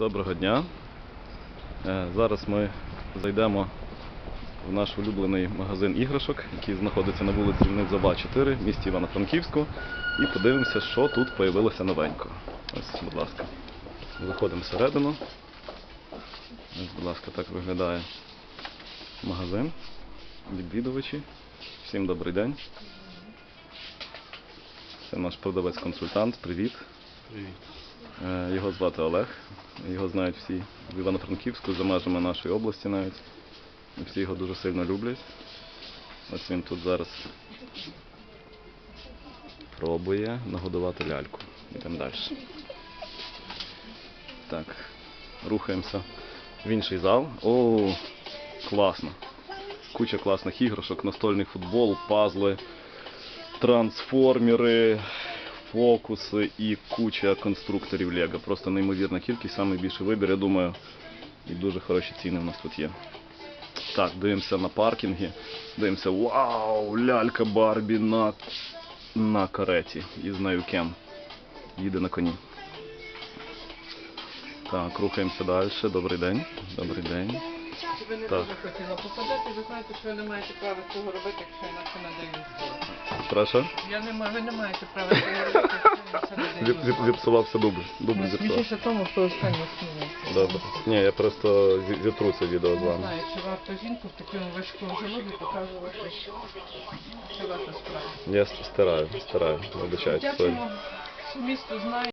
Доброго дня. Е, Зараз ми зайдемо в наш улюблений магазин іграшок, який знаходиться на вулиці Низова 4 в місті Івано-Франківську. І подивимося, що тут появилося новенько. Ось, будь ласка. Заходимо всередину. Ось, будь ласка, так виглядає магазин. Відвідувачі. Всім добрий день. Це наш продавець-консультант. Привіт. Привіт. Е, Його звати Олег. Його знають всі в Івано-Франківську, за межами нашої області навіть. Всі його дуже сильно люблять. Ось він тут зараз пробує нагодувати ляльку. Йдемо далі. Так, рухаємося в інший зал. О, класно. Куча класних іграшок, настольний футбол, пазли, трансформери, фокуси і куча конструкторів Лего. Просто неймовірна кількість, найбільший вибір, я думаю, і дуже хороші ціни в нас тут є. Так, дивимося на паркінги. Дивимося, вау, лялька Барбі на, на кареті. І з нею Їде на коні. Так, рухаємося далі. Добрий день. Добрий день. Ви не Так. дуже хотіла попадати, ви знаєте, що ви не маєте права цього робити, якщо інакше на день не Прошу. Я не маю, ви не маєте права Зіп- зіп- Зіпсувався дубль. Дубль зіпсував. Смішніше тому, що останній сміється. Добре. Ні, я просто зі- зітру це відео з Не вами. знаю, чи варто жінку в такому важкому желобі показувати. що ваша справа. Я ст- стираю, стираю. Вибачайте. Дякуємо. Місто знає.